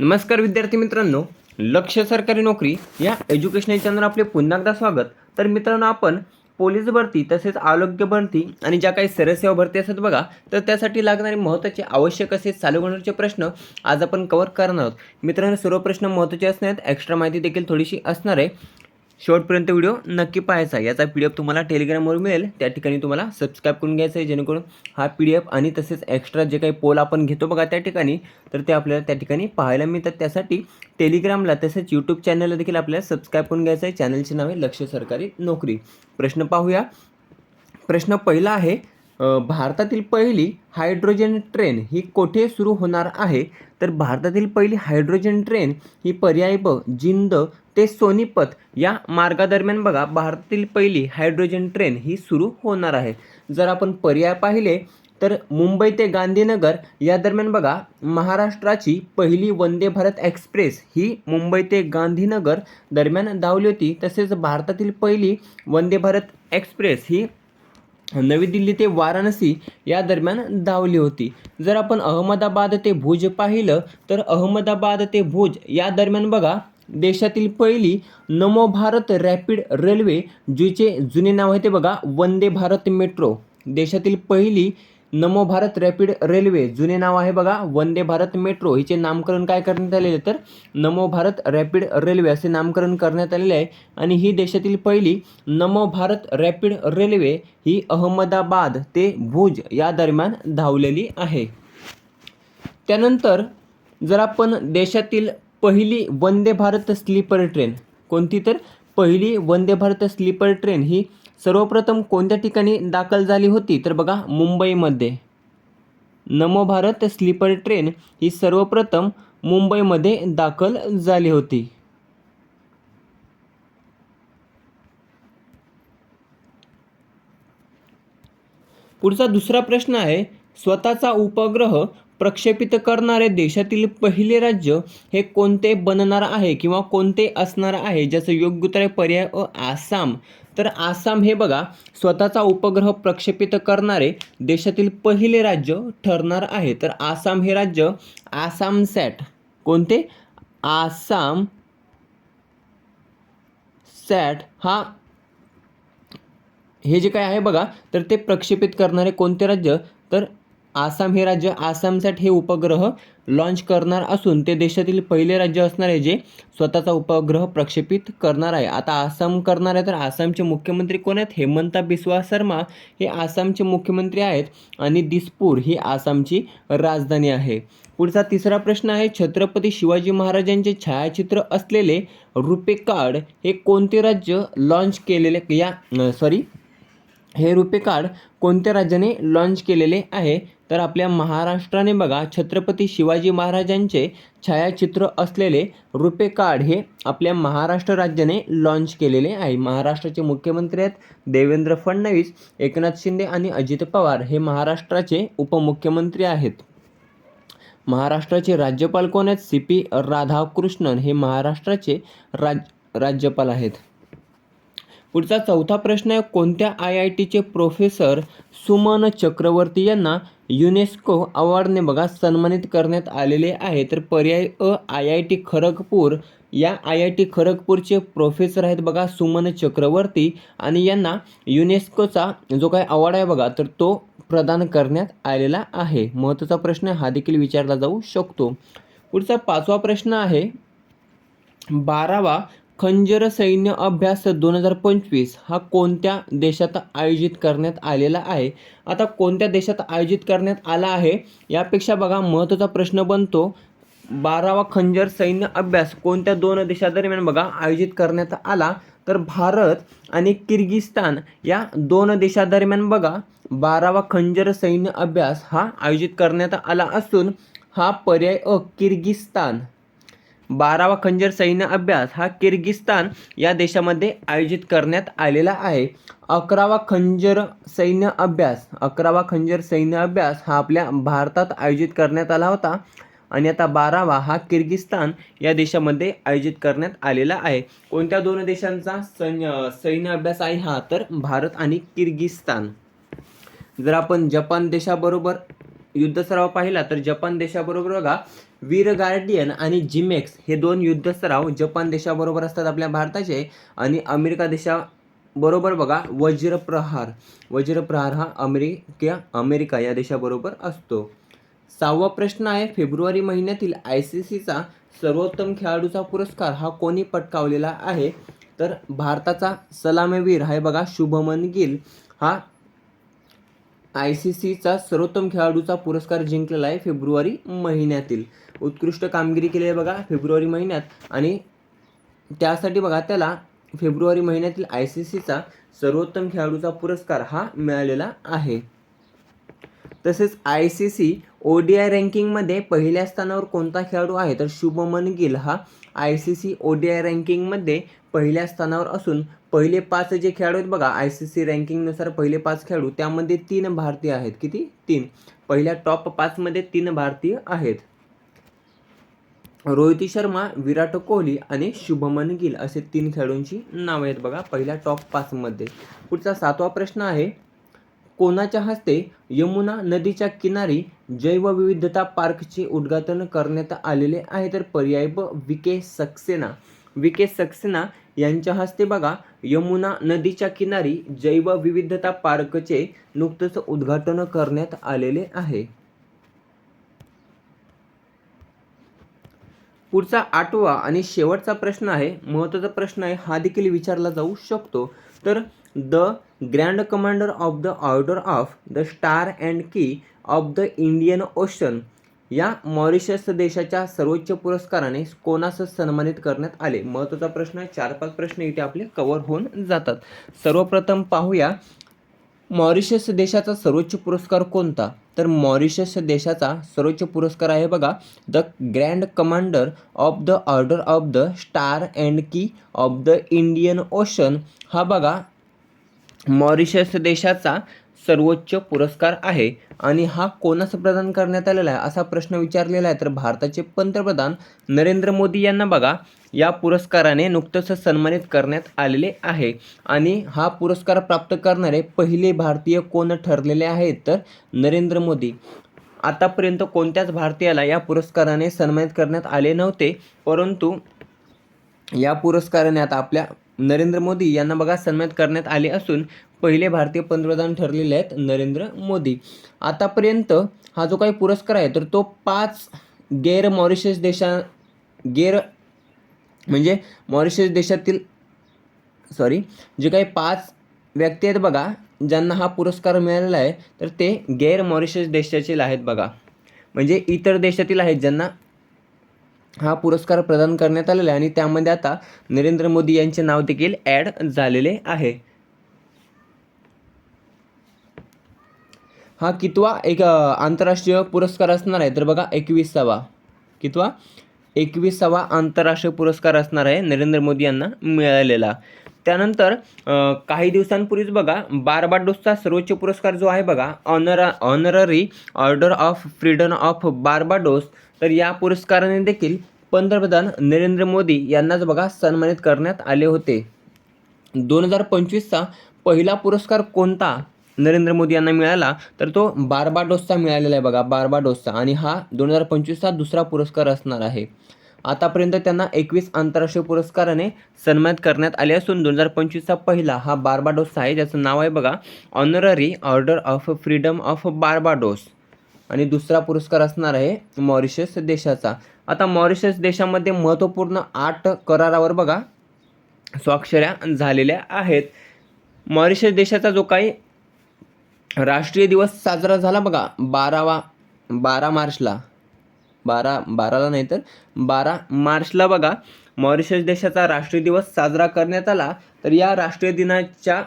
नमस्कार विद्यार्थी मित्रांनो लक्ष सरकारी नोकरी या एज्युकेशनल चॅनल आपले पुन्हा एकदा स्वागत. तर मित्रांनो आपण पोलीस भरती तसेच आरोग्य भरती आणि ज्या काही सरसेवा भरती असतात बघा तर त्यासाठी लागणारे महत्त्वाचे आवश्यक असे चालू करण्याचे प्रश्न आज आपण कवर करणार आहोत. मित्रांनो सर्व प्रश्न महत्त्वाचे असणार आहेत. एक्स्ट्रा माहिती देखील थोडीशी असणार आहे. शेवटपर्यंत व्हिडिओ नक्की पाहायचा याचा पी डी एफ तुम्हाला टेलिग्रामवर मिळेल. त्या ठिकाणी तुम्हाला सबस्क्राईब करून घ्यायचं आहे जेणेकरून हा पी डी एफ आणि तसेच एक्स्ट्रा जे काही पोल आपण घेतो बघा त्या ठिकाणी तर ते आपल्याला त्या ठिकाणी पाहायला मिळतात. त्यासाठी टेलिग्रामला तसेच यूट्यूब चॅनलला देखील आपल्याला सबस्क्राईब करून घ्यायचं आहे. चॅनलचे नाव आहे लक्ष सरकारी नोकरी. प्रश्न पाहूया. प्रश्न पहिला आहे भारतातील पहिली हायड्रोजन ट्रेन ही कोठे सुरू होणार आहे? तर भारतातील पहिली हायड्रोजन ट्रेन ही पर्याय ब जिंद ते सोनीपत या मार्गादरम्यान बघा भारतातील पहिली हायड्रोजन ट्रेन ही सुरू होणार आहे. जर आपण पर्याय पाहिले तर मुंबई ते गांधीनगर या दरम्यान बघा महाराष्ट्राची पहिली वंदे भारत एक्सप्रेस ही मुंबई ते गांधीनगर दरम्यान धावली होती. तसेच भारतातील पहिली वंदे भारत एक्सप्रेस ही नवी दिल्ली ते वाराणसी या दरम्यान धावली होती. जर आपण अहमदाबाद ते भुज पाहिलं तर अहमदाबाद ते भुज या दरम्यान बघा देशातील पहिली नमो भारत रॅपिड रेल्वे जिचे जुने नाव आहे ते बघा वंदे भारत मेट्रो. देशातील पहिली नमो भारत रॅपिड रेल्वे जुने नाव आहे बघा वंदे भारत मेट्रो हिचे नामकरण काय करण्यात आलेले? तर नमो भारत रॅपिड रेल्वे असे नामकरण करण्यात आलेले आहे. आणि ही देशातील पहिली नमो भारत रॅपिड रेल्वे ही अहमदाबाद ते भुज या दरम्यान धावलेली आहे. त्यानंतर जर आपण देशातील पहिली वंदे भारत स्लीपर ट्रेन कोणती तर? पहिली वंदे भारत स्लीपर ट्रेन ही सर्वप्रथम कोणत्या ठिकाणी दाखल झाली होती? तर बघा मुंबईमध्ये. नमो भारत स्लीपर ट्रेन ही सर्वप्रथम मुंबईमध्ये दाखल झाली होती. पुढचा दुसरा प्रश्न आहे स्वतःचा उपग्रह प्रक्षेपित करणारे देशातील पहिले राज्य हे कोणते बनणार आहे किंवा कोणते असणार आहे? ज्याचं योग्य उत्तर आहे पर्याय अ आसाम. तर आसाम हे बघा स्वतःचा उपग्रह प्रक्षेपित करणारे देशातील पहिले राज्य ठरणार आहे. तर आसाम हे राज्य आसाम सॅट. कोणते? आसाम सॅट हा हे जे काय आहे बघा तर ते प्रक्षेपित करणारे कोणते राज्य? तर आसाम हे राज्य आसाम सॅट हे उपग्रह लॉन्च करणार असून ते देशातील पहिले राज्य असणार आहे जे स्वतःचा उपग्रह प्रक्षेपित करणार आहे. आता आसाम करणार आहे तर आसामचे मुख्यमंत्री कोण आहेत? हेमंता बिस्वा शर्मा हे आसामचे मुख्यमंत्री आहेत आणि दिसपूर ही आसामची राजधानी आहे. पुढचा तिसरा प्रश्न आहे छत्रपती शिवाजी महाराजांचे छायाचित्र असलेले रुपे कार्ड हे कोणते राज्य लॉन्च केलेले या सॉरी हे रुपे कार्ड कोणत्या राज्याने लॉन्च केलेले आहे? तर आपल्या महाराष्ट्राने बघा छत्रपती शिवाजी महाराजांचे छायाचित्र असलेले रुपे कार्ड हे आपल्या महाराष्ट्र राज्याने लॉन्च केलेले आहे. महाराष्ट्राचे मुख्यमंत्री आहेत देवेंद्र फडणवीस एकनाथ शिंदे आणि अजित पवार हे महाराष्ट्राचे उपमुख्यमंत्री आहेत. महाराष्ट्राचे राज्यपाल कोण आहेत? सी पी राधाकृष्णन हे महाराष्ट्राचे राज राज्यपाल आहेत. पुढचा चौथा प्रश्न आहे कोणत्या आय आय टीचे प्रोफेसर सुमन चक्रवर्ती यांना युनेस्को अवॉर्डने बघा सन्मानित करण्यात आलेले आहे? तर पर्याय अ आय आय टी खरगपूर. या आय आय टी खरगपूरचे प्रोफेसर आहेत बघा सुमन चक्रवर्ती आणि यांना युनेस्कोचा जो काही अवॉर्ड आहे बघा तर तो प्रदान करण्यात आलेला आहे. महत्त्वाचा प्रश्न हा देखील विचारला जाऊ शकतो. पुढचा पाचवा प्रश्न आहे बारावा खंजर सैन्य अभ्यास दोन हजार पंचवीस हा कोणत्या देशात आयोजित करण्यात आलेला आहे? आता कोणत्या देशात आयोजित करण्यात आला आहे? यापेक्षा बघा महत्त्वाचा प्रश्न बनतो. बारावा खंजर सैन्य अभ्यास कोणत्या दोन देशादरम्यान बघा आयोजित करण्यात आला? तर भारत आणि किर्गिस्तान या दोन देशादरम्यान बघा बारावा खंजर सैन्य अभ्यास हा आयोजित करण्यात आला असून हा पर्याय अ किर्गिस्तान बारावा खंजर सैन्य अभ्यास हा किर्गिस्तान या देशामध्ये आयोजित करण्यात आलेला आहे. अकरावा खंजर सैन्य अभ्यास अकरावा खंजर सैन्य अभ्यास हा आपल्या भारतात आयोजित करण्यात आला होता आणि आता बारावा हा किर्गिस्तान या देशामध्ये आयोजित करण्यात आलेला आहे. कोणत्या दोन देशांचा सैन्य सैन्य अभ्यास आहे हा? तर भारत आणि किर्गिस्तान. जर आपण जपान देशाबरोबर युद्ध सराव पाहिला तर जपान देशाबरोबर बघा वीर गार्डियन आणि जिमेक्स हे दोन युद्ध सराव जपान देशाबरोबर असतात आपल्या भारताचे आणि अमेरिका देशाबरोबर बघा वज्रप्रहार. वज्रप्रहार हा अमेरिका अमेरिका या देशाबरोबर असतो. सहावा प्रश्न आहे फेब्रुवारी महिन्यातील आय सी सीचा सर्वोत्तम खेळाडूचा पुरस्कार हा कोणी पटकावलेला आहे? तर भारताचा सलामीवीर आहे बघा शुभमन गिल. हा आय सी सीचा सर्वोत्तम खेळाडूचा पुरस्कार जिंकलेला आहे फेब्रुवारी महिन्यातील. उत्कृष्ट कामगिरी केली आहे बघा फेब्रुवारी महिन्यात. आणि त्यासाठी बघा त्याला फेब्रुवारी महिन्यातील आय सी सीचा सर्वोत्तम खेळाडूचा पुरस्कार हा मिळालेला आहे. तसेच I C C O D I रँकिंगमध्ये पहिल्या स्थानावर कोणता खेळाडू आहे? तर शुभमन गिल हा I C C O D I रँकिंगमध्ये पहिल्या स्थानावर असून पहिले पाच जे खेळाडू आहेत बघा आय सी सी रँकिंगनुसार पहिले पाच खेळाडू त्यामध्ये तीन भारतीय आहेत. किती? तीन. पहिल्या टॉप पाचमध्ये तीन भारतीय आहेत. रोहित शर्मा विराट कोहली आणि शुभमन गिल असे तीन खेळाडूंची नावं आहेत बघा पहिल्या टॉप पाचमध्ये. पुढचा सातवा प्रश्न आहे कोणाच्या हस्ते यमुना नदीच्या किनारी जैवविविधता पार्कचे उद्घाटन करण्यात आलेले आहे तर पर्याय ब विके सक्सेना. विके सक्सेना यांच्या हस्ते बघा यमुना नदीच्या किनारी जैवविविधता पार्कचे नुकतंच उद्घाटन करण्यात आलेले आहे. पुढचा आठवा आणि शेवटचा प्रश्न आहे महत्त्वाचा प्रश्न आहे हा देखील विचारला जाऊ शकतो. तर the grand commander of the order of the star and key of the Indian Ocean या मॉरिशस देशाच्या सर्वोच्च पुरस्काराने कोणास सन्मानित करण्यात आले? महत्त्वाचा प्रश्न चार पाच प्रश्न इथे आपले कव्हर होऊन जातात. सर्वप्रथम पाहूया. मॉरिशस देशाचा सर्वोच्च पुरस्कार कोणता? तर मॉरिशस देशाचा सर्वोच्च पुरस्कार आहे बघा. The grand commander of the order of the star and key of the Indian Ocean. हा बघा मॉरिशस देशाचा सर्वोच्च पुरस्कार आहे आणि हा कोणास प्रदान करण्यात आलेला आहे असा प्रश्न विचारलेला आहे. तर भारताचे पंतप्रधान नरेंद्र मोदी यांना बघा या पुरस्काराने नुकतंच सन्मानित करण्यात आलेले आहे. आणि हा पुरस्कार प्राप्त करणारे पहिले भारतीय कोण ठरलेले आहेत? तर नरेंद्र मोदी. आतापर्यंत कोणत्याच भारतीयाला या पुरस्काराने सन्मानित करण्यात आले नव्हते परंतु या पुरस्काराने आता आपल्या नरेंद्र मोदी यांना बघा सन्मानित करण्यात आले असून पहिले भारतीय पंतप्रधान ठरलेले आहेत नरेंद्र मोदी. आतापर्यंत हा जो काही पुरस्कार आहे तर तो पाच गैर मॉरिशस देशा गैर म्हणजे मॉरिशस देशातील सॉरी जे काही पाच व्यक्ती आहेत बघा ज्यांना हा पुरस्कार मिळालेला आहे तर ते गैर मॉरिशस देशातील आहेत बघा. म्हणजे इतर देशातील आहेत ज्यांना हा पुरस्कार प्रदान करण्यात आलेला आहे आणि त्यामध्ये आता नरेंद्र मोदी यांचे नाव देखील ॲड झालेले आहे. हा कितवा एक आंतरराष्ट्रीय पुरस्कार असणार आहे. तर बघा एकवीसावा. कितवा? एकविसावा आंतरराष्ट्रीय पुरस्कार असणार आहे नरेंद्र मोदी यांना मिळालेला. त्यानंतर काही दिवसांपूर्वीच बघा बार्बाडोसचा सर्वोच्च पुरस्कार जो आहे बघा honour honorary order of freedom of Barbados तर या पुरस्काराने देखील पंतप्रधान नरेंद्र मोदी यांनाच बघा सन्मानित करण्यात आले होते. दोन हजार पंचवीसचा पहिला पुरस्कार कोणता नरेंद्र मोदी यांना मिळाला? तर तो बार्बाडोसचा मिळालेला आहे बघा बार्बाडोसचा. आणि हा दोन हजार पंचवीसचा दुसरा पुरस्कार असणार आहे. आतापर्यंत त्यांना एकवीस आंतरराष्ट्रीय पुरस्काराने सन्मानित करण्यात आले असून दोन हजार पंचवीसचा पहिला हा बार्बाडोसचा आहे. ज्याचं नाव आहे बघा honorary order of freedom of Barbados. आणि दुसरा पुरस्कार असणार आहे मॉरिशस देशाचा. आता मॉरिशस देशामध्ये महत्त्वपूर्ण आठ करारावर बघा स्वाक्षऱ्या झालेल्या आहेत. मॉरिशस देशाचा जो काही राष्ट्रीय दिवस साजरा झाला बघा बारावा बारा मार्चला. बारा बाराला नाही तर बारा मार्चला बघा मॉरिशस देशाचा राष्ट्रीय दिवस साजरा करण्यात आला. तर या राष्ट्रीय दिनाच्या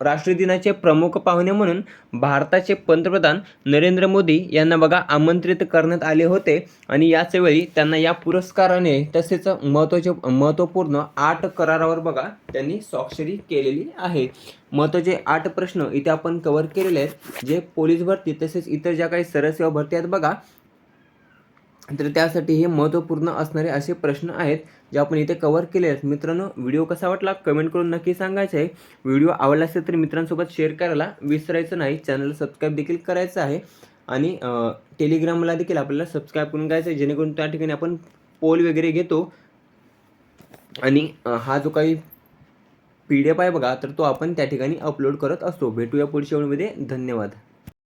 राष्ट्रदिनाचे राष्ट्रीय दिनाचे प्रमुख पाहुणे म्हणून भारताचे पंतप्रधान नरेंद्र मोदी यांना बघा आमंत्रित करण्यात आले होते. आणि याच वेळी त्यांना या पुरस्काराने तसेच महत्त्वाचे महत्त्वपूर्ण आठ करारावर बघा त्यांनी स्वाक्षरी केलेली आहे. महत्त्वाचे आठ प्रश्न इथे आपण कव्हर केलेले आहेत. जे पोलीस भरती तसेच इतर ज्या काही सरसेवा भरती आहेत बघा तर त्यासाठी हे महत्त्वपूर्ण असणारे असे प्रश्न आहेत जे आपण इथे कवर केले आहेत. मित्रांनो व्हिडिओ कसा वाटला? कमेंट करून नक्की सांगायचं आहे. व्हिडिओ आवडला असेल तर मित्रांसोबत शेअर करायला विसरायचं नाही. चॅनल सबस्क्राईब देखील करायचं आहे. आणि टेलिग्रामला देखील आपल्याला सबस्क्राईब करून घ्यायचं आहे. जेणेकरून त्या ठिकाणी आपण पोल वगैरे घेतो. आणि हा जो काही पी डी एफ आहे बघा तर तो आपण त्या ठिकाणी अपलोड करत असतो. भेटूया पुढच्या वेळेमध्ये धन्यवाद.